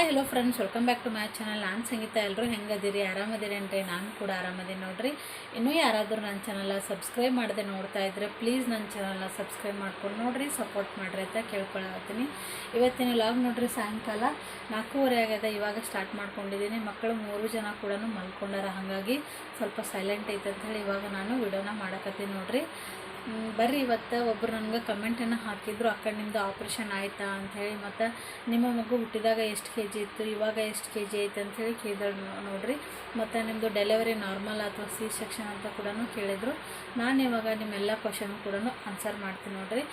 Hi hello friends welcome back to my channel ನಾನು ಸಂಗೀತ. ಎಲ್ಲರೂ ಹೆಂಗದಿರಿ? ಆರಾಮದಿರಿ ಅಂದರೆ ನಾನು ಕೂಡ ಆರಾಮದಿನಿ ನೋಡ್ರಿ. ಇನ್ನೂ ಯಾರಾದರೂ ನನ್ನ ಚಾನಲ್ನ ಸಬ್ಸ್ಕ್ರೈಬ್ ಮಾಡದೆ ನೋಡ್ತಾ ಇದ್ದರೆ ಪ್ಲೀಸ್ ನನ್ನ ಚಾನಲ್ನ ಸಬ್ಸ್ಕ್ರೈಬ್ ಮಾಡ್ಕೊಂಡು ನೋಡ್ರಿ ಸಪೋರ್ಟ್ ಮಾಡಿರಿ ಅಂತ ಕೇಳ್ಕೊಳತ್ತೀನಿ. ಇವತ್ತಿನ ಲಾಗ್ ನೋಡ್ರಿ, ಸಾಯಂಕಾಲ ನಾಲ್ಕೂವರೆ ಆಗ್ಯದ. ಇವಾಗ ಸ್ಟಾರ್ಟ್ ಮಾಡ್ಕೊಂಡಿದ್ದೀನಿ ಮಕ್ಕಳು ಮೂರು ಜನ ಕೂಡ ಮಲ್ಕೊಂಡಾರ. ಹಾಗಾಗಿ ಸ್ವಲ್ಪ ಸೈಲೆಂಟ್ ಐತೆ ಅಂತ ಹೇಳಿ ಇವಾಗ ನಾನು ವಿಡಿಯೋನ ಮಾಡಕತ್ತೀನಿ ನೋಡ್ರಿ. ಬರ್ರಿ ಇವತ್ತು. ಒಬ್ಬರು ನನಗೆ ಕಮೆಂಟನ್ನು ಹಾಕಿದ್ರು ಕಡೆ ನಿಮ್ಮದು ಆಪ್ರೇಷನ್ ಆಯಿತಾ? ಅಂಥೇಳಿ ಮತ್ತು ನಿಮ್ಮ ಮಗು ಹುಟ್ಟಿದಾಗ ಎಷ್ಟು ಕೆ ಜಿ ಇತ್ತು? ಇವಾಗ ಎಷ್ಟು ಕೆ ಜಿ ಐತೆ ಅಂಥೇಳಿ ಕೇಳಿದ್ರು ನೋಡಿರಿ. ಮತ್ತು ನಿಮ್ಮದು ಡೆಲಿವರಿ ನಾರ್ಮಲ್ ಅಥವಾ ಸಿ ಸೆಕ್ಷನ್ ಅಂತ ಕೂಡ ಕೇಳಿದರು. ನಾನು ಇವಾಗ ನಿಮ್ಮೆಲ್ಲ ಕ್ವಶನ್ ಕೂಡ ಆನ್ಸರ್ ಮಾಡ್ತೀನಿ ನೋಡಿರಿ.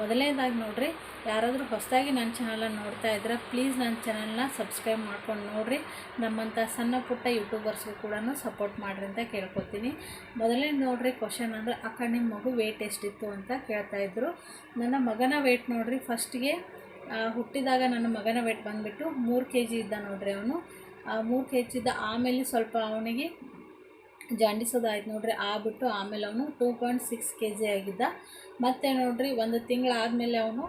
ಮೊದಲನೇದಾಗಿ ನೋಡಿರಿ, ಯಾರಾದರೂ ಹೊಸದಾಗಿ ನನ್ನ ಚಾನಲನ್ನು ನೋಡ್ತಾ ಇದ್ರೆ ಪ್ಲೀಸ್ ನನ್ನ ಚಾನಲ್ನ ಸಬ್ಸ್ಕ್ರೈಬ್ ಮಾಡ್ಕೊಂಡು ನೋಡಿರಿ. ನಮ್ಮಂಥ ಸಣ್ಣ ಪುಟ್ಟ ಯೂಟ್ಯೂಬರ್ಸ್ಗೂ ಕೂಡ ಸಪೋರ್ಟ್ ಮಾಡಿರಿ ಅಂತ ಕೇಳ್ಕೊತೀನಿ. ಮೊದಲನೇ ನೋಡಿರಿ ಕ್ವಶನ್ ಅಂದರೆ, ಅಕ್ಕ ನಿಮ್ಮ ಮಗು ವೆಯ್ಟ್ ಎಷ್ಟಿತ್ತು ಅಂತ ಕೇಳ್ತಾಯಿದ್ರು ನನ್ನ ಮಗನ ವೆಯ್ಟ್ ನೋಡ್ರಿ ಫಸ್ಟಿಗೆ ಹುಟ್ಟಿದಾಗ ನನ್ನ ಮಗನ ವೆಯ್ಟ್ ಬಂದುಬಿಟ್ಟು ಮೂರು ಕೆ ಜಿ ಇದ್ದ ನೋಡ್ರಿ ಅವನು. ಮೂರು ಕೆ ಜಿ ಇದ್ದ ಆಮೇಲೆ ಸ್ವಲ್ಪ ಅವನಿಗೆ ಜಾಂಡಿಸೋದಾಯ್ತು ನೋಡ್ರಿ, ಆಗ್ಬಿಟ್ಟು ಆಮೇಲೆ ಅವನು two point six K G ಆಗಿದ್ದ. ಮತ್ತು ನೋಡ್ರಿ, ಒಂದು ತಿಂಗಳಾದಮೇಲೆ ಅವನು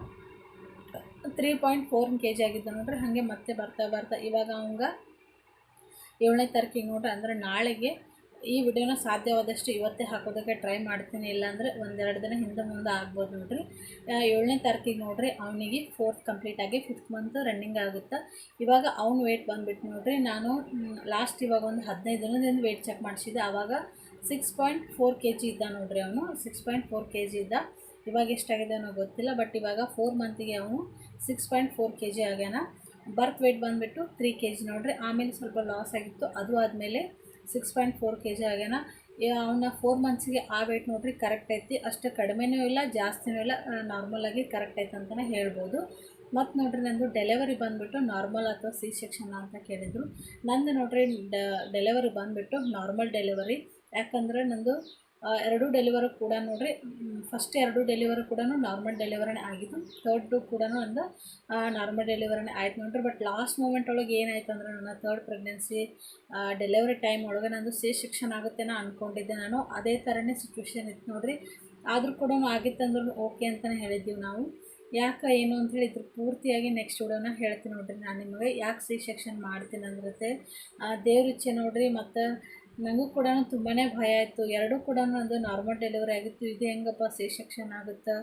three point four K G ಆಗಿದ್ದ ನೋಡ್ರಿ, ಹಾಗೆ ಮತ್ತೆ ಬರ್ತಾ ಬರ್ತಾ ಇವಾಗ ಅವಂಗೆ ಏಳನೇ ತಾರೀಕಿಗೆ ನೋಡ್ರಿ, ಅಂದರೆ ನಾಳೆಗೆ ಈ ವಿಡಿಯೋನ ಸಾಧ್ಯವಾದಷ್ಟು ಇವತ್ತೇ ಹಾಕೋದಕ್ಕೆ ಟ್ರೈ ಮಾಡ್ತೀನಿ, ಇಲ್ಲಾಂದರೆ ಒಂದೆರಡು ದಿನ ಹಿಂದೆ ಮುಂದೆ ಆಗ್ಬೋದು ನೋಡ್ರಿ. ಏಳನೇ ತಾರೀಕಿಗೆ ನೋಡಿರಿ, ಅವನಿಗೆ ಫೋರ್ತ್ ಕಂಪ್ಲೀಟ್ ಆಗಿ ಫಿಫ್ತ್ ಮಂತ್ ರನ್ನಿಂಗ್ ಆಗುತ್ತೆ. ಇವಾಗ ಅವ್ನ ವೆಯ್ಟ್ ಬಂದುಬಿಟ್ಟು ನೋಡಿರಿ, ನಾನು ಲಾಸ್ಟ್ ಇವಾಗ ಒಂದು ಹದಿನೈದು ದಿನದಿಂದ ವೆಯ್ಟ್ ಚೆಕ್ ಮಾಡಿಸಿದ್ದೆ. ಆವಾಗ six point four K G ಇದ್ದ ನೋಡ್ರಿ ಅವನು six point four K G ಇದ್ದ. ಇವಾಗ ಎಷ್ಟಾಗಿದೆ ಅನ್ನೋ ಗೊತ್ತಿಲ್ಲ ಬಟ್ ಇವಾಗ ಫೋರ್ ಮಂತಿಗೆ ಅವನು six point four K G ಆಗ್ಯಾನ. ಬರ್ತ್ ವೆಯ್ಟ್ ಬಂದುಬಿಟ್ಟು ತ್ರೀ ಕೆ ಜಿ ನೋಡ್ರಿ. ಆಮೇಲೆ ಸ್ವಲ್ಪ ಲಾಸ್ ಆಗಿತ್ತು. ಅದು ಆದಮೇಲೆ six point four K G ಆಗ್ಯಾನ ಅವನ್ನ ಫೋರ್ ಮಂತ್ಸಿಗೆ ಆ ವೆಯ್ಟ್ ನೋಡ್ರಿ ಕರೆಕ್ಟ್ ಐತಿ. ಅಷ್ಟು ಕಡಿಮೆನೂ ಇಲ್ಲ, ಜಾಸ್ತಿನೂ ಇಲ್ಲ ನಾರ್ಮಲಾಗಿ ಕರೆಕ್ಟ್ ಐತೆ ಅಂತಲೇ ಹೇಳ್ಬೋದು. ಮತ್ತು ನೋಡ್ರಿ ನಂದು ಡೆಲಿವರಿ ಬಂದುಬಿಟ್ಟು ನಾರ್ಮಲ್ ಅಥವಾ ಸಿ ಸೆಕ್ಷನ್ ಅಂತ ಕೇಳಿದರು. ನಂದು ನೋಡ್ರಿ ಡೆಲಿವರಿ ಬಂದುಬಿಟ್ಟು ನಾರ್ಮಲ್ ಡೆಲಿವರಿ ಯಾಕಂದರೆ ನಂದು ಎರಡೂ ಡೆಲಿವರಿ ಕೂಡ ನೋಡ್ರಿ ಫಸ್ಟ್ ಎರಡು ಡೆಲಿವರಿ ಕೂಡ ನಾರ್ಮಲ್ ಡೆಲಿವರಿನೇ ಆಗಿದ್ದು ಥರ್ಡು ಕೂಡ ಒಂದು ನಾರ್ಮಲ್ ಡೆಲಿವರಿನೇ ಆಯ್ತು ನೋಡ್ರಿ. ಬಟ್ ಲಾಸ್ಟ್ ಮೂಮೆಂಟ್ ಒಳಗೆ ಏನಾಯ್ತು ಅಂದ್ರೆ ನನ್ನ ಥರ್ಡ್ ಪ್ರೆಗ್ನೆನ್ಸಿ ಡೆಲಿವರಿ ಟೈಮ್ ಒಳಗೆ ನಂದು ಸಿ ಸೆಕ್ಷನ್ ಆಗುತ್ತೇನೋ ಅಂದ್ಕೊಂಡಿದ್ದೆ ನಾನು. ಅದೇ ಥರನೇ ಸಿಚುವೇಶನ್ ಇತ್ತು ನೋಡ್ರಿ. ಆದರೂ ಕೂಡ ಆಗಿತ್ತಂದ್ರೂ ಓಕೆ ಅಂತಲೇ ಹೇಳಿದ್ದೀವಿ ನಾವು. ಯಾಕೆ ಏನು ಅಂತ ಇದ್ರ ಪೂರ್ತಿಯಾಗಿ ನೆಕ್ಸ್ಟ್ ವಿಡಿಯೋನ ಹೇಳ್ತೀನಿ ನೋಡ್ರಿ ನಾನು ನಿಮಗೆ. ಯಾಕೆ ಸಿ ಸೆಕ್ಷನ್ ಮಾಡ್ತೀನಿ ಅಂದ್ರತೆ ದೇವ್ರ ಇಚ್ಛೆ ನೋಡ್ರಿ. ಮತ್ತು ನನಗೂ ಕೂಡ ತುಂಬಾ ಭಯ ಆಯಿತು. ಎರಡೂ ಕೂಡ ಒಂದು ನಾರ್ಮಲ್ ಡೆಲಿವರಿ ಆಗಿತ್ತು. ಇದು ಹೆಂಗಪ್ಪ ಸಿ ಸೆಕ್ಷನ್ ಆಗುತ್ತೆ?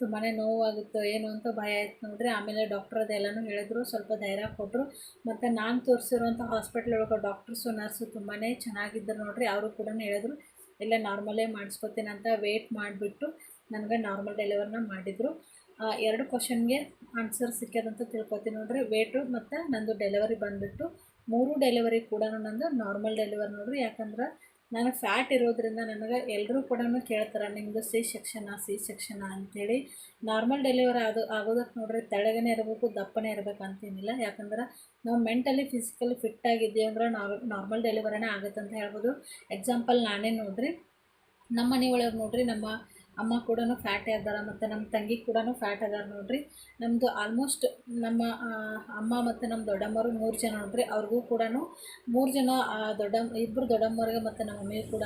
ತುಂಬಾ ನೋವಾಗುತ್ತೋ ಏನು ಅಂತ ಭಯ ಆಯ್ತು ನೋಡ್ರಿ. ಆಮೇಲೆ ಡಾಕ್ಟರ್ ಅದೆಲ್ಲನೂ ಹೇಳಿದ್ರು. ಸ್ವಲ್ಪ ಧೈರ್ಯ ಕೊಟ್ಟರು ಮತ್ತು ನಾನು ತೋರಿಸಿರುವಂಥ ಹಾಸ್ಪಿಟ್ಲ್ ಒಳಗೆ ಡಾಕ್ಟರ್ಸು ನರ್ಸು ತುಂಬಾ ಚೆನ್ನಾಗಿದ್ದರು ನೋಡ್ರಿ. ಅವರು ಕೂಡ ಹೇಳಿದ್ರು, ಇಲ್ಲ ನಾರ್ಮಲೇ ಮಾಡಿಸ್ಕೊತೀನಿ ಅಂತ ವೆಯ್ಟ್ ಮಾಡಿಬಿಟ್ಟು ನನಗೆ ನಾರ್ಮಲ್ ಡೆಲಿವರಿನ ಮಾಡಿದರು. ಎರಡು ಕ್ವಶನ್ಗೆ ಆನ್ಸರ್ ಸಿಕ್ಕ್ಯದಂತ ತಿಳ್ಕೊತೀನಿ ನೋಡ್ರಿ. ವೇಟು ಮತ್ತು ನಂದು ಡೆಲಿವರಿ ಬಂದುಬಿಟ್ಟು ಮೂರು ಡೆಲಿವರಿ ಕೂಡ ನಂದು ನಾರ್ಮಲ್ ಡೆಲಿವರಿ ನೋಡ್ರಿ. ಯಾಕಂದ್ರೆ ನಾನು ಫ್ಯಾಟ್ ಇರೋದ್ರಿಂದ ನನಗೆ ಎಲ್ಲರೂ ಕೂಡ ಕೇಳ್ತಾರೆ ನಿಮ್ಮದು ಸಿ ಸೆಕ್ಷನಾ ಸಿ ಸೆಕ್ಷನಾ ಅಂಥೇಳಿ ನಾರ್ಮಲ್ ಡೆಲಿವರಿ ಅದು ಆಗೋದಕ್ಕೆ ನೋಡ್ರಿ, ತೆಳಗನೇ ಇರಬೇಕು, ದಪ್ಪನೇ ಇರಬೇಕು ಅಂತೇನಿಲ್ಲ. ಯಾಕಂದ್ರೆ ನಾವು ಮೆಂಟಲಿ ಫಿಸಿಕಲಿ ಫಿಟ್ ಆಗಿದ್ದೀವಿ ಅಂದ್ರೆ ನಾರ್ಮಲ್ ಡೆಲಿವರಿನೇ ಆಗುತ್ತೆ ಅಂತ ಹೇಳ್ಬೋದು. ಎಕ್ಸಾಂಪಲ್ ನಾನೇ ನೋಡ್ರಿ. ನಮ್ಮ ಮನೆಯೊಳಗೆ ನೋಡ್ರಿ, ನಮ್ಮ ಅಮ್ಮ ಕೂಡ ಫ್ಯಾಟೇ ಅದಾರ ಮತ್ತು ನಮ್ಮ ತಂಗಿ ಕೂಡ ಫ್ಯಾಟ್ ಅದಾರ ನೋಡ್ರಿ. ನಮ್ಮದು ಆಲ್ಮೋಸ್ಟ್ ನಮ್ಮ ಅಮ್ಮ ಮತ್ತು ನಮ್ಮ ದೊಡ್ಡಮ್ಮರು ಮೂರು ಜನ ನೋಡ್ರಿ. ಅವ್ರಿಗೂ ಕೂಡ ಮೂರು ಜನ ದೊಡ್ಡ ಇಬ್ಬರು ದೊಡ್ಡಮ್ಮರಿಗೆ ಮತ್ತು ನಮ್ಮ ಮಮ್ಮಿಗೆ ಕೂಡ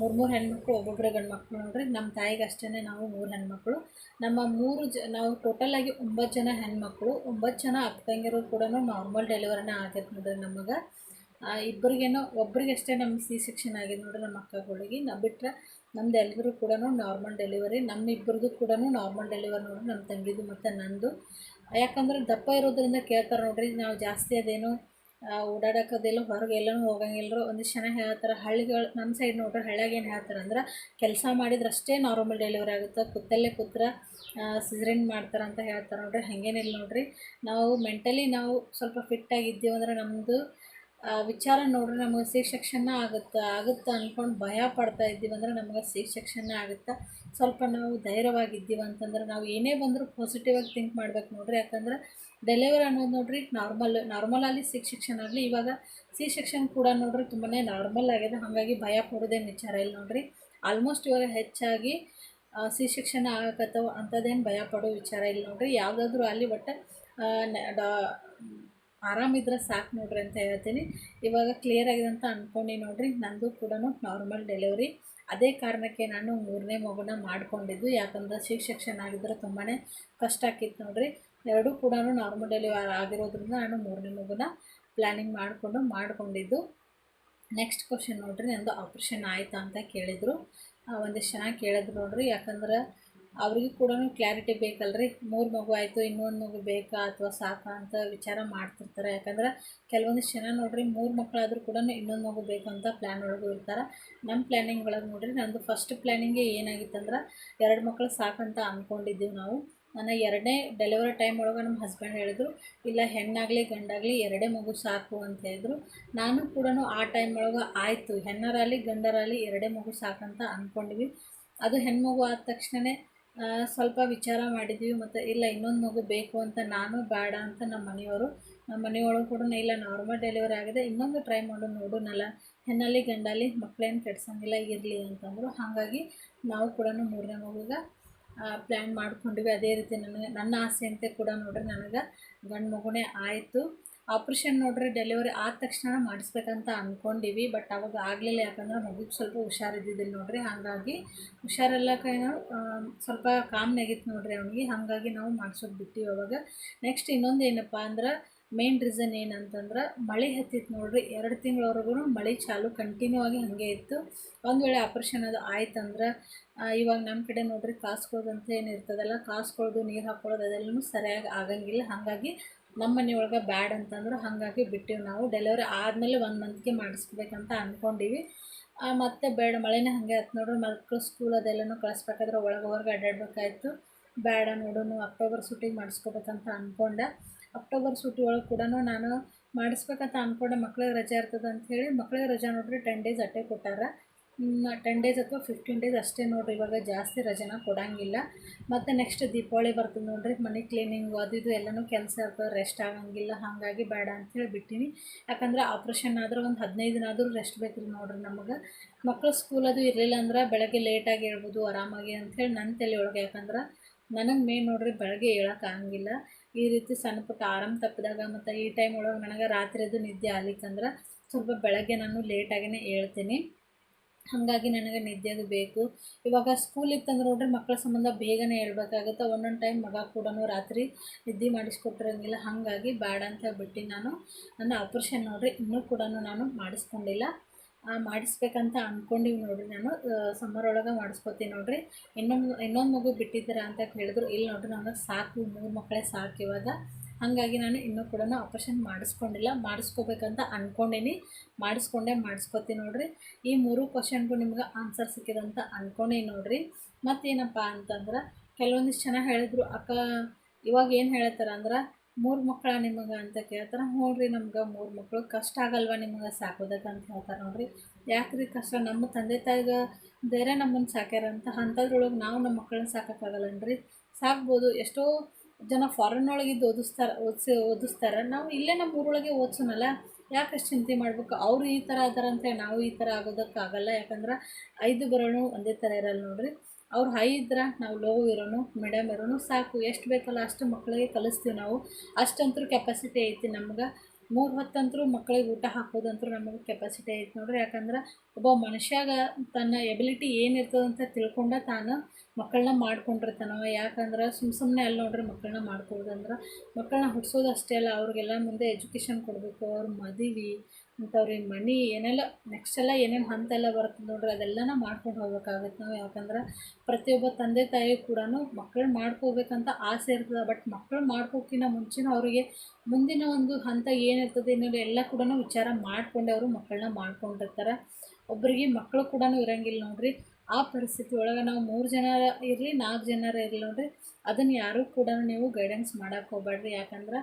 ಮೂರು ಮೂರು ಹೆಣ್ಮಕ್ಳು ಒಬ್ಬೊಬ್ಬರೇ ಗಂಡು ಮಕ್ಕಳು ನೋಡ್ರಿ. ನಮ್ಮ ತಾಯಿಗೆ ಅಷ್ಟೇ ನಾವು ಮೂರು ಹೆಣ್ಮಕ್ಳು. ನಮ್ಮ ಮೂರು ಜ, ನಾವು ಟೋಟಲಾಗಿ ಒಂಬತ್ತು ಜನ ಹೆಣ್ಮಕ್ಳು. ಒಂಬತ್ತು ಜನ ಅಕ್ಕ ತಂಗಿರು ಕೂಡ ನಾರ್ಮಲ್ ಡೆಲಿವರಿನೇ ಆಗೈತೆ ನೋಡ್ರಿ ನಮಗೆ. ಇಬ್ಬರಿಗೇನೋ ಒಬ್ರಿಗಷ್ಟೇ ನಮ್ಮ ಸಿ ಸೆಕ್ಷನ್ ಆಗಿದೆ ನೋಡ್ರಿ ನಮ್ಮ ಅಕ್ಕಗಳಿಗೆ ನಾವು ಬಿಟ್ಟರೆ ನಮ್ದು ಎಲ್ರಿಗೂ ಕೂಡ ನಾರ್ಮಲ್ ಡೆಲಿವರಿ ನಮ್ಮ ಇಬ್ಬರದು ಕೂಡ ನಾರ್ಮಲ್ ಡೆಲಿವರಿ ನೋಡಿ ನಮ್ಮ ತಂಗಿದು ಮತ್ತು ನಂದು. ಯಾಕಂದ್ರೆ ದಪ್ಪ ಇರೋದ್ರಿಂದ ಕೇಳ್ತಾರೆ ನೋಡಿರಿ, ನಾವು ಜಾಸ್ತಿ ಅದೇನು ಓಡಾಡೋಕ್ಕದೆಲ್ಲ ಹೊರಗೆ ಎಲ್ಲನೂ ಹೋಗಂಗಿಲ್ಲರು ಒಂದಿಷ್ಟು ಜನ ಹೇಳ್ತಾರೆ, ಹಳ್ಳಿಗಳು ನಮ್ಮ ಸೈಡ್ ನೋಡ್ರಿ ಹಳ್ಳಿಯಾಗ ಏನು ಹೇಳ್ತಾರೆ ಅಂದ್ರೆ, ಕೆಲಸ ಮಾಡಿದ್ರೆ ಅಷ್ಟೇ ನಾರ್ಮಲ್ ಡೆಲಿವರಿ ಆಗುತ್ತೆ. ಕುತ್ತಲ್ಲೇ ಕೂತ್ರ ಸಿಸರಿನ್ ಮಾಡ್ತಾರೆ ಅಂತ ಹೇಳ್ತಾರೆ ನೋಡ್ರಿ, ಹಾಗೇನಿಲ್ಲ ನೋಡ್ರಿ. ನಾವು ಮೆಂಟಲಿ ನಾವು ಸ್ವಲ್ಪ ಫಿಟ್ ಆಗಿದ್ದೀವಿ ಅಂದ್ರೆ ನಮ್ಮದು ವಿಚಾರ ನೋಡ್ರೆ ನಮಗೆ ಸಿ ಶಿಕ್ಷಣ ಆಗುತ್ತೆ. ಆಗುತ್ತೆ ಅಂದ್ಕೊಂಡು ಭಯ ಪಡ್ತಾ ಇದ್ದೀವಿ ಅಂದರೆ ನಮಗೆ ಸಿ ಶಿಕ್ಷಣ ಆಗುತ್ತೆ? ಸ್ವಲ್ಪ ನಾವು ಧೈರ್ಯವಾಗಿದ್ದೀವಿ ಅಂತಂದ್ರೆ ನಾವು ಏನೇ ಬಂದರೂ ಪಾಸಿಟಿವಾಗಿ ಥಿಂಕ್ ಮಾಡ್ಬೇಕು ನೋಡ್ರಿ. ಯಾಕಂದ್ರೆ ಡೆಲಿವರಿ ಅನ್ನೋದು ನೋಡ್ರಿ ನಾರ್ಮಲ್ ಸಿ ಸೆಕ್ಷನ್ ಆಗಲಿ, ಇವಾಗ ಸಿ ಸೆಕ್ಷನ್ ಕೂಡ ನೋಡ್ರಿ ತುಂಬಾ ನಾರ್ಮಲ್ ಆಗಿದೆ. ಹಾಗಾಗಿ ಭಯ ಪಡೋದೇನು ವಿಚಾರ ಇಲ್ಲ ನೋಡ್ರಿ. ಆಲ್ಮೋಸ್ಟ್ ಇವಾಗ ಹೆಚ್ಚಾಗಿ ಸಿ ಸೆಕ್ಷನ್ ಆಗಕತ್ತವ ಅಂಥದ್ದೇನು ಭಯ ಪಡೋ ವಿಚಾರ ಇಲ್ಲ ನೋಡ್ರಿ. ಯಾವುದಾದ್ರೂ ಅಲ್ಲಿ ಒಟ್ಟು ಡಾ ಆರಾಮಿದ್ರೆ ಸಾಕು ನೋಡ್ರಿ ಅಂತ ಹೇಳ್ತೀನಿ. ಇವಾಗ ಕ್ಲಿಯರ್ ಆಗಿದೆ ಅಂತ ಅಂದ್ಕೊಂಡು ನೋಡ್ರಿ, ನಂದು ಕೂಡ ನಾರ್ಮಲ್ ಡೆಲಿವರಿ ಅದೇ ಕಾರಣಕ್ಕೆ ನಾನು ಮೂರನೇ ಮಗುನ ಮಾಡಿಕೊಂಡಿದ್ದು. ಯಾಕಂದ್ರೆ ಶಿಕ್ಷಕ್ಷನ್ ಆಗಿದ್ರೆ ತುಂಬಾ ಕಷ್ಟ ಆಕಿತ್ತು ನೋಡ್ರಿ. ಎರಡೂ ಕೂಡ ನಾರ್ಮಲ್ ಡೆಲಿವರಿ ಆಗಿರೋದ್ರಿಂದ ನಾನು ಮೂರನೇ ಮಗುನ ಪ್ಲ್ಯಾನಿಂಗ್ ಮಾಡಿಕೊಂಡು ಮಾಡಿಕೊಂಡಿದ್ದು. ನೆಕ್ಸ್ಟ್ ಕ್ವಶನ್ ನೋಡ್ರಿ, ನಂದು ಆಪ್ರೇಷನ್ ಆಯಿತಾ ಅಂತ ಕೇಳಿದರು. ಒಂದಿಷ್ಟು ಜನ ಕೇಳಿದ್ರು ನೋಡ್ರಿ. ಯಾಕಂದ್ರೆ ಅವ್ರಿಗೂ ಕೂಡ ಕ್ಲಾರಿಟಿ ಬೇಕಲ್ರಿ? ಮೂರು ಮಗು ಆಯಿತು, ಇನ್ನೊಂದು ಮಗು ಬೇಕಾ ಅಥವಾ ಸಾಕಾ ಅಂತ ವಿಚಾರ ಮಾಡ್ತಿರ್ತಾರೆ. ಯಾಕಂದ್ರೆ ಕೆಲವೊಂದಿಷ್ಟು ಜನ ನೋಡ್ರಿ, ಮೂರು ಮಕ್ಕಳಾದರೂ ಕೂಡ ಇನ್ನೊಂದು ಮಗು ಬೇಕು ಅಂತ ಪ್ಲ್ಯಾನ್ ಒಳಗೂ ಇರ್ತಾರೆ. ನಮ್ಮ ಪ್ಲ್ಯಾನಿಂಗ್ ಒಳಗೆ ನೋಡ್ರಿ, ನಂದು ಫಸ್ಟ್ ಪ್ಲ್ಯಾನಿಂಗೇ ಏನಾಗಿತ್ತಂದ್ರೆ ಎರಡು ಮಕ್ಕಳು ಸಾಕಂತ ಅಂದ್ಕೊಂಡಿದ್ದೀವಿ ನಾವು. ನನ್ನ ಎರಡನೇ ಡೆಲಿವರಿ ಟೈಮ್ ಒಳಗೆ ನಮ್ಮ ಹಸ್ಬೆಂಡ್ ಹೇಳಿದ್ರು, ಇಲ್ಲ ಹೆಣ್ಣಾಗಲಿ ಗಂಡಾಗಲಿ ಎರಡೇ ಮಗು ಸಾಕು ಅಂತ ಹೇಳಿದ್ರು. ನಾನು ಕೂಡ ಆ ಟೈಮ್ ಒಳಗೆ ಆಯಿತು, ಹೆಣ್ಣರಾಗಲಿ ಗಂಡರಾಗಲಿ ಎರಡೇ ಮಗು ಸಾಕಂತ ಅಂದ್ಕೊಂಡ್ವಿ ಅದು ಹೆಣ್ಮಗು ಆದ ತಕ್ಷಣವೇ ಸ್ವಲ್ಪ ವಿಚಾರ ಮಾಡಿದ್ವಿ ಮತ್ತು ಇಲ್ಲ, ಇನ್ನೊಂದು ಮಗು ಬೇಕು ಅಂತ ನಾನು, ಬೇಡ ಅಂತ ನಮ್ಮ ಮನೆಯವರು. ನಮ್ಮ ಮನೆಯೊಳಗೆ ಕೂಡ ಇಲ್ಲ ನಾರ್ಮಲ್ ಡೆಲಿವರಿ ಆಗಿದೆ. ಇನ್ನೊಂದು ಟ್ರೈ ಮಾಡು, ನೋಡೋಣಲ್ಲ. ಹೆಣ್ಣಲ್ಲಿ ಗಂಡಲ್ಲಿ ಮಕ್ಕಳೇನು ಕೆಡ್ಸಂಗಿಲ್ಲ, ಇರಲಿ ಅಂತಂದರು. ಹಾಗಾಗಿ ನಾವು ಕೂಡ ಮೂರನೇ ಮಗುಗೆ ಪ್ಲ್ಯಾನ್ ಮಾಡ್ಕೊಂಡ್ವಿ. ಅದೇ ರೀತಿ ನನಗೆ ನನ್ನ ಆಸೆಯಂತೆ ಕೂಡ ನೋಡ್ರಿ, ನನಗೆ ಗಂಡು ಮಗುನೇ ಆಯಿತು. ಆಪ್ರೇಷನ್ ನೋಡ್ರಿ ಡೆಲಿವರಿ ಆದ ತಕ್ಷಣ ಮಾಡಿಸ್ಬೇಕಂತ ಅಂದ್ಕೊಂಡಿವಿ ಬಟ್ ಅವಾಗ ಆಗಲಿಲ್ಲ. ಯಾಕಂದ್ರೆ ಮಗುಗೆ ಸ್ವಲ್ಪ ಹುಷಾರಿದ್ದಿದ್ದಿಲ್ಲ ನೋಡ್ರಿ. ಹಾಗಾಗಿ ಹುಷಾರೆಲ್ಲ ಕೈನೂ ಸ್ವಲ್ಪ ಕಾಮ್ನಾಗಿತ್ತು ನೋಡ್ರಿ ಅವನಿಗೆ. ಹಾಗಾಗಿ ನಾವು ಮಾಡಿಸೋದು ಬಿಟ್ಟಿವಿ ಅವಾಗ. ನೆಕ್ಸ್ಟ್ ಇನ್ನೊಂದು ಏನಪ್ಪ ಅಂದ್ರೆ ಮೇನ್ ರೀಸನ್ ಏನಂತಂದ್ರೆ ಮಳೆ ಹತ್ತಿತ್ತು ನೋಡ್ರಿ. ಎರಡು ತಿಂಗಳವರೆಗೂ ಮಳೆ ಚಾಲು ಕಂಟಿನ್ಯೂ ಆಗಿ ಹಾಗೆ ಇತ್ತು. ಒಂದು ವೇಳೆ ಆಪ್ರೇಷನ್ ಅದು ಆಯ್ತಂದ್ರೆ ಇವಾಗ ನಮ್ಮ ಕಡೆ ನೋಡ್ರಿ ಕಾಸ್ಕೊಳ್ಳೋದು ಅಂತ ಏನು ಇರ್ತದಲ್ಲ ನೀರು ಹಾಕ್ಕೊಳ್ಳೋದು ಅದೆಲ್ಲನೂ ಸರಿಯಾಗಿ ಆಗಂಗಿಲ್ಲ. ಹಾಗಾಗಿ ನಮ್ಮ ಮನೆಯೊಳಗೆ ಬ್ಯಾಡ್ ಅಂತಂದ್ರೆ ಹಾಗಾಗಿ ಬಿಟ್ಟಿವಿ ನಾವು. ಡೆಲಿವರಿ ಆದಮೇಲೆ ಒಂದು ಮಂತ್ಗೆ ಮಾಡಿಸ್ಬೇಕಂತ ಅಂದ್ಕೊಂಡೀವಿ ಮತ್ತು ಬೇಡ, ಮಳೆನೇ ಹಾಗೆ ಆಯ್ತು ನೋಡ್ರಿ. ಮಕ್ಕಳು ಸ್ಕೂಲ್ ಅದೆಲ್ಲನೂ ಕಳಿಸ್ಬೇಕಾದ್ರೆ ಒಳಗೆ ಹೊರಗೆ ಅಡ್ಡಾಡ್ಬೇಕಾಯ್ತು ಬೇಡ ನೋಡೋನು ಅಕ್ಟೋಬರ್ ಸೂಟಿಗೆ ಮಾಡಿಸ್ಕೋಬೇಕಂತ ಅಂದ್ಕೊಂಡೆ ಅಕ್ಟೋಬರ್ ಸೂಟಿ ಒಳಗೆ ಕೂಡ ನಾನು ಮಾಡಿಸ್ಬೇಕಂತ ಅಂದ್ಕೊಂಡೆ ಮಕ್ಳಿಗೆ ರಜೆ ಇರ್ತದೆ ಹೇಳಿ ಮಕ್ಳಿಗೆ ರಜೆ ನೋಡ್ರಿ ಟೆನ್ ಡೇಸ್ ಅಟ್ಟೆ ಕೊಟ್ಟಾರ. ಟೆನ್ ಡೇಸ್ ಅಥವಾ ಫಿಫ್ಟೀನ್ ಡೇಸ್ ಅಷ್ಟೇ ನೋಡಿರಿ, ಇವಾಗ ಜಾಸ್ತಿ ರಜೆನ ಕೊಡೋಂಗಿಲ್ಲ. ಮತ್ತು ನೆಕ್ಸ್ಟ್ ದೀಪಾವಳಿ ಬರ್ತದೆ ನೋಡಿರಿ, ಮನೆ ಕ್ಲೀನಿಂಗು ಅದು ಇದು ಎಲ್ಲನೂ ಕೆಲಸ ಇರ್ತದೆ ರೆಸ್ಟ್ ಆಗಂಗಿಲ್ಲ, ಹಾಗಾಗಿ ಬೇಡ ಅಂತೇಳಿ ಬಿಟ್ಟಿನಿ. ಯಾಕಂದ್ರೆ ಆಪ್ರೇಷನ್ ಆದ್ರೆ ಒಂದು ಹದಿನೈದು ದಿನ ಆದರೂ ರೆಸ್ಟ್ ಬೇಕ್ರಿ ನೋಡಿರಿ ನಮಗೆ. ಮಕ್ಕಳು ಸ್ಕೂಲ್ ಅದು ಇರಲಿಲ್ಲ ಅಂದ್ರೆ ಬೆಳಗ್ಗೆ ಲೇಟಾಗಿ ಹೇಳ್ಬೋದು ಆರಾಮಾಗಿ ಅಂಥೇಳಿ ನನ್ನ ತಲೆ ಒಳಗೆ. ಯಾಕಂದ್ರೆ ನನಗೆ ಮೇನ್ ನೋಡ್ರಿ ಬೆಳಗ್ಗೆ ಹೇಳೋಕ್ಕಾಗಂಗಿಲ್ಲ ಈ ರೀತಿ ಸಣ್ಣ ಪುಟ್ಟ ಆರಾಮ ತಪ್ಪಿದಾಗ ಮತ್ತು ಈ ಟೈಮ್ ಒಳಗೆ ನನಗೆ ರಾತ್ರಿದು ನಿದ್ದೆ ಆಗ್ಲಿಕ್ಕಂದ್ರೆ ಸ್ವಲ್ಪ ಬೆಳಗ್ಗೆ ನಾನು ಲೇಟಾಗಿನೇ ಹೇಳ್ತೀನಿ ಹಾಗಾಗಿ ನನಗೆ ನಿದ್ದೆದು ಬೇಕು. ಇವಾಗ ಸ್ಕೂಲ್ ಇತ್ತಂದ್ರೆ ನೋಡ್ರಿ ಮಕ್ಕಳ ಸಂಬಂಧ ಬೇಗನೆ ಹೇಳ್ಬೇಕಾಗುತ್ತೆ. ಒಂದೊಂದು ಟೈಮ್ ಮಗ ಕೂಡ ರಾತ್ರಿ ನಿದ್ದೆ ಮಾಡಿಸ್ಕೊಟ್ಟಿರೋಂಗಿಲ್ಲ. ಹಾಗಾಗಿ ಬೇಡ ಅಂತ ಬಿಟ್ಟು ನಾನು. ನನ್ನ ಆಪ್ರೇಷನ್ ನೋಡ್ರಿ, ಇನ್ನೂ ಕೂಡ ನಾನು ಮಾಡಿಸ್ಕೊಂಡಿಲ್ಲ. ಮಾಡಿಸ್ಬೇಕಂತ ಅಂದ್ಕೊಂಡಿವಿ ನೋಡ್ರಿ ನಾನು. ಸಮ್ಮರ್ ಒಳಗೆ ಮಾಡಿಸ್ಕೊತೀನಿ ನೋಡ್ರಿ. ಇನ್ನೊಂದು ಇನ್ನೊಂದು ಮಗು ಬಿಟ್ಟಿದ್ದೀರಾ ಅಂತ ಕೇಳಿದ್ರು. ಇಲ್ಲಿ ನೋಡ್ರಿ, ನನಗೆ ಸಾಕು. ಮೂರು ಮಕ್ಕಳೇ ಸಾಕು ಇವಾಗ. ಹಾಗಾಗಿ ನಾನು ಇನ್ನೂ ಕೂಡ ಆಪ್ರೇಷನ್ ಮಾಡಿಸ್ಕೊಂಡಿಲ್ಲ. ಮಾಡಿಸ್ಕೋಬೇಕಂತ ಅಂದ್ಕೊಂಡೇನಿ ಮಾಡಿಸ್ಕೊಂಡೆ ಮಾಡಿಸ್ಕೊತೀನಿ ನೋಡಿರಿ. ಈ ಮೂರು ಕ್ವಶನ್ಗೂ ನಿಮ್ಗೆ ಆನ್ಸರ್ ಸಿಕ್ಕಿದಂತ ಅಂದ್ಕೊಂಡೇ ನೋಡಿರಿ. ಮತ್ತೇನಪ್ಪ ಅಂತಂದ್ರೆ, ಕೆಲವೊಂದಿಷ್ಟು ಜನ ಹೇಳಿದ್ರು, ಅಕ್ಕ, ಇವಾಗ ಏನು ಹೇಳ್ತಾರೆ ಅಂದ್ರೆ, ಮೂರು ಮಕ್ಕಳ ನಿಮಗೆ ಅಂತ ಕೇಳ್ತಾರೆ. ನೋಡ್ರಿ ನಮ್ಗೆ ಮೂರು ಮಕ್ಕಳು ಕಷ್ಟ ಆಗಲ್ವ ನಿಮಗೆ ಸಾಕೋದಕ್ಕೆ ಅಂತ ಹೇಳ್ತಾರೆ ನೋಡ್ರಿ. ಯಾಕ್ರಿ ಕಷ್ಟ? ನಮ್ಮ ತಂದೆ ತಾಯಿಗೆ ಬೇರೆ ನಮ್ಮನ್ನು ಸಾಕ್ಯಾರಂತ ಅಂಥದ್ರೊಳಗೆ ನಾವು ನಮ್ಮ ಮಕ್ಕಳನ್ನ ಸಾಕೋಕ್ಕಾಗಲ್ಲನ್ರಿ ಸಾಕ್ಬೋದು. ಎಷ್ಟೋ ಜನ ಫಾರಿನ್ ಒಳಗಿದ್ದು ಓದಿಸ್ತಾರೆ, ಓದಿಸಿ, ಓದಿಸ್ತಾರೆ. ನಾವು ಇಲ್ಲೇ ನಮ್ಮ ಊರೊಳಗೆ ಓದಿಸೋನಲ್ಲ. ಯಾಕಷ್ಟು ಚಿಂತೆ ಮಾಡ್ಬೇಕು? ಅವರು ಈ ಥರ ಅದಾರಂತೆ ನಾವು ಈ ಥರ ಆಗೋದಕ್ಕಾಗಲ್ಲ. ಯಾಕಂದ್ರೆ ಐದು ಬರೋಣ ಒಂದೇ ಥರ ಇರಲ್ಲ ನೋಡ್ರಿ. ಅವ್ರು ಹೈ ಇದ್ರೆ ನಾವು ಲೋ ಇರೋನು ಮೀಡಿಯಮ್ ಇರೋನು ಸಾಕು. ಎಷ್ಟು ಬೇಕಲ್ಲ ಅಷ್ಟು ಮಕ್ಕಳಿಗೆ ಕಲಿಸ್ತೀವಿ ನಾವು. ಅಷ್ಟಂತೂ ಕೆಪಾಸಿಟಿ ಐತಿ ನಮ್ಗೆ. ಮೂರು ಹೊತ್ತಂತರೂ ಮಕ್ಕಳಿಗೆ ಊಟ ಹಾಕೋದಂತರೂ ನಮಗೆ ಕೆಪಾಸಿಟಿ ಐತೆ ನೋಡ್ರಿ. ಯಾಕಂದ್ರೆ ಒಬ್ಬ ಮನುಷ್ಯಾಗ ತನ್ನ ಎಬಿಲಿಟಿ ಏನಿರ್ತದಂತ ತಿಳ್ಕೊಂಡ ತಾನು ಮಕ್ಕಳನ್ನ ಮಾಡ್ಕೊಂಡಿರ್ತಾನವ ಯಾಕಂದ್ರೆ ಸುಮ್ಮ ಸುಮ್ಮನೆ ಅಲ್ಲಿ ನೋಡ್ರಿ ಮಕ್ಕಳನ್ನ ಮಾಡ್ಕೊಳ್ದಂದ್ರೆ ಮಕ್ಕಳನ್ನ ಹುಡ್ಸೋದು ಅಷ್ಟೇ ಅಲ್ಲ, ಅವ್ರಿಗೆಲ್ಲ ಮುಂದೆ ಎಜುಕೇಷನ್ ಕೊಡಬೇಕು, ಅವ್ರ ಮದುವೆ ಇಂಥವ್ರಿಗೆ ಮನಿ ಏನೆಲ್ಲ ನೆಕ್ಸ್ಟ್ ಎಲ್ಲ ಏನೇನು ಹಂತ ಎಲ್ಲ ಬರ್ತದೆ ನೋಡ್ರಿ, ಅದೆಲ್ಲನ ಮಾಡ್ಕೊಂಡು ಹೋಗ್ಬೇಕಾಗತ್ತೆ ನಾವು. ಯಾಕಂದ್ರೆ ಪ್ರತಿಯೊಬ್ಬ ತಂದೆ ತಾಯಿ ಕೂಡ ಮಕ್ಕಳು ಮಾಡ್ಕೋಬೇಕಂತ ಆಸೆ ಇರ್ತದೆ ಬಟ್ ಮಕ್ಕಳು ಮಾಡ್ಕೋಕ್ಕಿಂತ ಮುಂಚಿನ ಅವರಿಗೆ ಮುಂದಿನ ಒಂದು ಹಂತ ಏನಿರ್ತದೆ ಅನ್ನೋದು ಎಲ್ಲ ಕೂಡ ವಿಚಾರ ಮಾಡಿಕೊಂಡೆ ಅವರು ಮಕ್ಕಳನ್ನ ಮಾಡ್ಕೊಂಡಿರ್ತಾರೆ. ಒಬ್ಬರಿಗೆ ಮಕ್ಕಳು ಕೂಡ ಇರಂಗಿಲ್ಲ ನೋಡ್ರಿ, ಆ ಪರಿಸ್ಥಿತಿ ಒಳಗೆ ನಾವು ಮೂರು ಜನ ಇರಲಿ, ನಾಲ್ಕು ಜನರ ಇರಲಿ ನೋಡ್ರಿ ಅದನ್ನು ಯಾರೂ ಕೂಡ ನೀವು ಗೈಡೆನ್ಸ್ ಮಾಡೋಕ್ಕೆ ಹೋಗ್ಬೇಡ್ರಿ ಯಾಕಂದ್ರೆ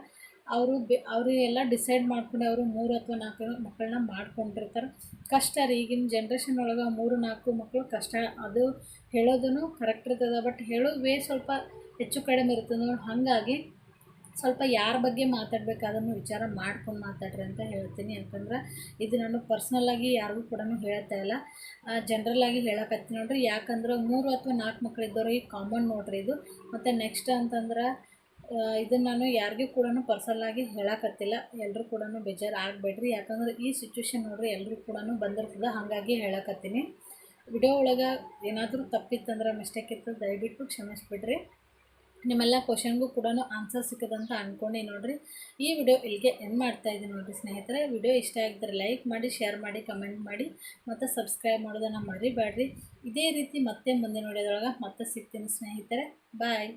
ಅವರು ಬೆ ಅವರು ಎಲ್ಲ ಡಿಸೈಡ್ ಮಾಡ್ಕೊಂಡು ಅವರು ಮೂರು ಅಥವಾ ನಾಲ್ಕು ಮಕ್ಕಳನ್ನ ಮಾಡ್ಕೊಂಡಿರ್ತಾರೆ. ಕಷ್ಟ ರೀ, ಈಗಿನ ಜನ್ರೇಷನ್ ಒಳಗೆ ಮೂರು ನಾಲ್ಕು ಮಕ್ಕಳು ಕಷ್ಟ. ಅದು ಹೇಳೋದೂ ಕರೆಕ್ಟ್ ಇರ್ತದೆ ಬಟ್ ಹೇಳೋ ವೇ ಸ್ವಲ್ಪ ಹೆಚ್ಚು ಕಡಿಮೆ ಇರ್ತದೆ ನೋಡಿ. ಹಾಗಾಗಿ ಸ್ವಲ್ಪ ಯಾರ ಬಗ್ಗೆ ಮಾತಾಡಬೇಕು ಅದನ್ನು ವಿಚಾರ ಮಾಡ್ಕೊಂಡು ಮಾತಾಡ್ರಿ ಅಂತ ಹೇಳ್ತೀನಿ. ಯಾಕಂದ್ರೆ ಇದು ನಾನು ಪರ್ಸ್ನಲ್ಲಾಗಿ ಯಾರಿಗೂ ಕೂಡ ಹೇಳ್ತಾ ಇಲ್ಲ. ಜನ್ರಲ್ಲಾಗಿ ಹೇಳಕತ್ತೀನಿ ನೋಡ್ರಿ. ಯಾಕಂದ್ರೆ ಮೂರು ಅಥವಾ ನಾಲ್ಕು ಮಕ್ಕಳಿದ್ದವ್ರಿಗೆ ಕಾಮನ್ ನೋಡ್ರಿ ಇದು. ಮತ್ತು ನೆಕ್ಸ್ಟ್ ಅಂತಂದ್ರೆ ಇದನ್ನು ನಾನು ಯಾರಿಗೂ ಕೂಡ ಪರ್ಸನಲ್ಲಾಗಿ ಹೇಳಕತ್ತಿಲ್ಲ. ಎಲ್ಲರೂ ಕೂಡ ಬೇಜಾರು ಆಗಬೇಡ್ರಿ ಯಾಕಂದ್ರೆ ಈ ಸಿಚುವೇಶನ್ ನೋಡ್ರಿ ಎಲ್ಲರೂ ಕೂಡ ಬಂದಿರ್ತದೆ ಹಾಗಾಗಿ ಹೇಳಕತ್ತೀನಿ. ವಿಡಿಯೋ ಒಳಗೆ ಏನಾದರೂ ತಪ್ಪಿತ್ತಂದ್ರೆ ಮಿಸ್ಟೇಕ್ ಇತ್ತು, ದಯವಿಟ್ಟು ಕ್ಷಮಿಸ್ಬಿಡ್ರಿ. ನಿಮ್ಮೆಲ್ಲ ಕ್ವಶನ್ಗೂ ಕೂಡ ಆನ್ಸರ್ ಸಿಕ್ಕದಂತ ಅಂದ್ಕೊಂಡು ನೋಡಿರಿ. ಈ ವಿಡಿಯೋ ಇಲ್ಲಿಗೆ ಏನು ಮಾಡ್ತಾ ಇದ್ದೀನಿ ನೋಡಿರಿ ಸ್ನೇಹಿತರೆ. ವಿಡಿಯೋ ಇಷ್ಟ ಆಗಿದ್ರೆ ಲೈಕ್ ಮಾಡಿ ಶೇರ್ ಮಾಡಿ ಕಮೆಂಟ್ ಮಾಡಿ, ಮತ್ತು ಸಬ್ಸ್ಕ್ರೈಬ್ ಮಾಡೋದನ್ನು ಮರಿಬೇಡ್ರಿ. ಇದೇ ರೀತಿ ಮತ್ತೆ ಮುಂದೆ ನೋಡೋದ್ರೊಳಗೆ ಮತ್ತೆ ಸಿಗ್ತೀನಿ ಸ್ನೇಹಿತರೆ. ಬಾಯ್